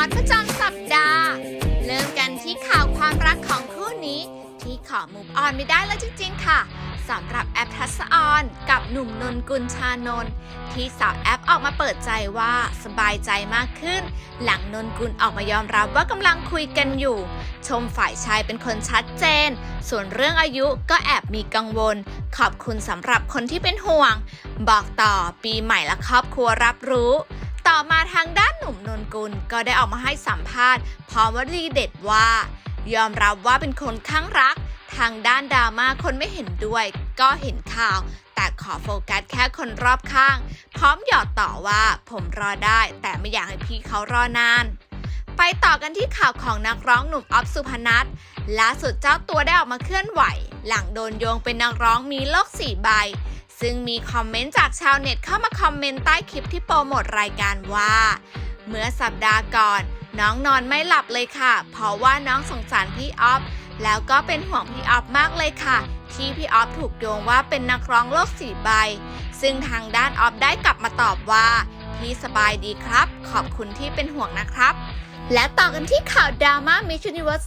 อตประจำสัปดาห์ เริ่มกันที่ข่าวความรักของคู่นี้ ที่ขอมุกออนไม่ได้แล้วจริงๆ ค่ะสำหรับแอปทัศออนกับหนุ่มนนกุลชานนท์ที่สาวแอปออกมาเปิดใจว่าสบายใจมากขึ้น หลังนนกุลออกมายอมรับว่ากำลังคุยกันอยู่ ชมฝ่ายชายเป็นคนชัดเจน ส่วนเรื่องอายุก็แอบมีกังวล ขอบคุณสำหรับคนที่เป็นห่วง บอกต่อปีใหม่และครอบครัวรับรู้ ต่อมาทางด้านหนุ่มนนกุลก็ได้ออกมาให้สัมภาษณ์พร้อมวลีเด็ดว่า ยอมรับว่าเป็นคนข้างรัก ทางด้านดราม่าคนไม่เห็นด้วย ก็เห็นข่าว แต่ขอโฟกัสแค่คนรอบข้าง พร้อมหยอดต่อว่าผมรอได้ แต่ไม่อยากให้พี่เขารอนานไปต่อกันที่ข่าวของนักร้องหนุ่มออฟสุพนัทล่าสุดเจ้าตัวได้ออกมาเคลื่อนไหว หลังโดนโยงเป็นนักร้องมีโลกสี่ใบ ซึ่งมีคอมเมนต์จากชาวเน็ตเข้ามาคอมเมนต์ใต้คลิปที่โปรโมทรายการว่า เมื่อสัปดาห์ก่อน น้องนอนไม่หลับเลยค่ะ เพราะว่าน้องสงสารพี่ออฟแล้วก็เป็นห่วงพี่ออฟมากเลยค่ะ ที่พี่ออฟถูกโยงว่าเป็นนักร้องโลกสี่ใบ ซึ่งทางด้านออฟได้กลับมาตอบว่าพี่สบายดีครับ ขอบคุณที่เป็นห่วงนะครับ และต่อกันที่ข่าวดราม่า Miss Universe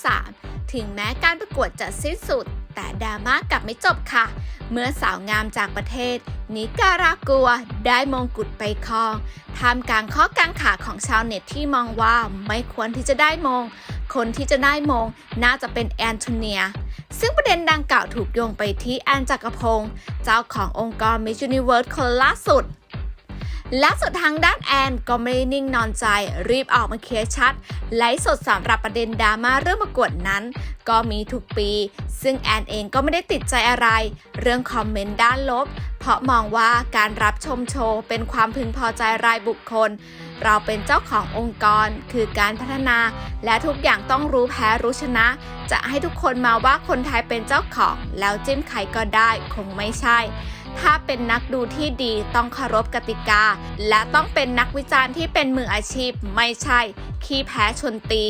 2023 ถึงแม้การประกวดจะสิ้นสุด แต่ดราม่ากลับไม่จบค่ะ เมื่อสาวงามจากประเทศ นิการากัวได้มงกุฎไปครองท่ามกลางข้อกังขาของชาวเน็ตที่มองว่าไม่ควรที่จะได้มง คนที่จะได้มงน่าจะเป็นแอนโทเนีย ซึ่งประเด็นดังกล่าวถูกโยงไปที่แอนจักรพงศ์เจ้าขององค์กร Miss Universe คนล่าสุด และสุดทางด้านแอนก็ไม่นิ่งนอนใจ รีบออกมาเคลียร์ชัดไลฟ์สดสำหรับประเด็นดราม่าเรื่องประกวดนั้น ก็มีทุกปี ซึ่งแอนเองก็ไม่ได้ติดใจอะไร เรื่องคอมเมนต์ด้านลบ เพราะมองว่าการรับชมโชว์ เป็นความพึงพอใจรายบุคคล เราเป็นเจ้าขององค์กร คือการพัฒนา และทุกอย่างต้องรู้แพ้รู้ชนะ จะให้ทุกคนมาว่าคนไทยเป็นเจ้าของ แล้วจิ้มใครก็ได้คงไม่ใช่ ถ้าเป็นนักดูที่ดีต้องเคารพกติกา และต้องเป็นนักวิจารณ์ที่เป็นมืออาชีพไม่ใช่ ขี้แพ้ชนตี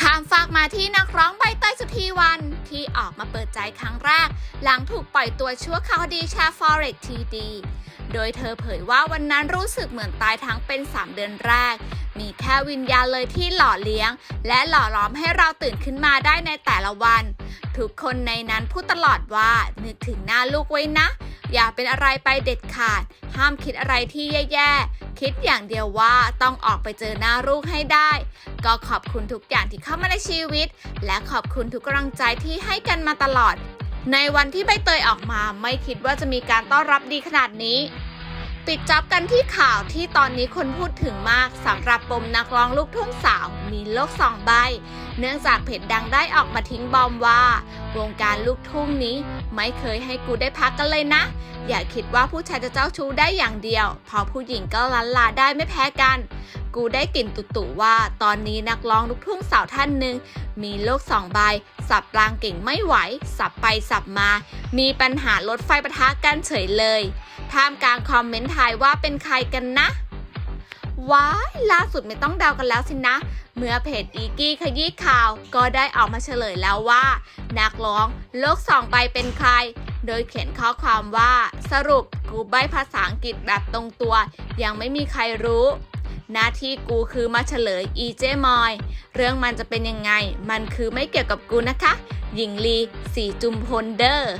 ข้ามฝากมาที่นักร้องใบเตยสุธีวัน ที่ออกมาเปิดใจครั้งแรก หลังถูกปล่อยตัวชั่วคราวดีแชร์ Forex TD โดยเธอเผยว่าวันนั้นรู้สึกเหมือนตายทั้งเป็น 3 เดือนแรก มีแค่วิญญาณเลยที่หล่อเลี้ยง และหล่อล้อมให้เราตื่นขึ้นมาได้ในแต่ละวัน ทุกคนในนั้นพูดตลอดว่านึกถึงหน้าลูกไว้นะ อย่าเป็นอะไรไปเด็ดขาด ห้ามคิดอะไรที่แย่ๆ คิดอย่างเดียวว่าต้องออกไปเจอหน้าลูกให้ได้ ก็ขอบคุณทุกอย่างที่เข้ามาในชีวิต และขอบคุณทุกกำลังใจที่ให้กันมาตลอด ในวันที่ใบเตยออกมาไม่คิดว่าจะมีการต้อนรับดีขนาดนี้ปิดจ็อบกันที่ข่าวที่ตอนนี้คนพูดถึงมากสำหรับปมนักร้องลูกทุ่งสาวมีโลกสองใบ เนื่องจากเพจดังได้ออกมาทิ้งบอมว่า วงการลูกทุ่งนี้ ไม่เคยให้กูได้พักกันเลยนะ อย่าคิดว่าผู้ชายจะเจ้าชู้ได้อย่างเดียว พอผู้หญิงก็ลันลาได้ไม่แพ้กัน กูได้กลิ่นตุตุว่า ตอนนี้นักร้องลูกทุ่งสาวท่านหนึ่งมีโลกสองใบ สับปลางเก่งไม่ไหว สับไปสับมา มีปัญหารถไฟปะทะกันเฉยเลยท่ามกลางคอมเมนต์ทายว่าเป็นใครกันนะ ว้ายล่าสุดไม่ต้องเดากันแล้วสินะ เมื่อเพจอีกี้ขยี้ข่าว ก็ได้ออกมาเฉลยแล้วว่า นักร้องโลกสองใบเป็นใคร โดยเขียนข้อความว่าสรุปกูใบภาษาอังกฤษแบบตรงตัว ยังไม่มีใครรู้ หน้าที่กูคือมาเฉลยอีเจมอย เรื่องมันจะเป็นยังไง มันคือไม่เกี่ยวกับกูนะคะ หญิงลีสีจุมพลเดอร์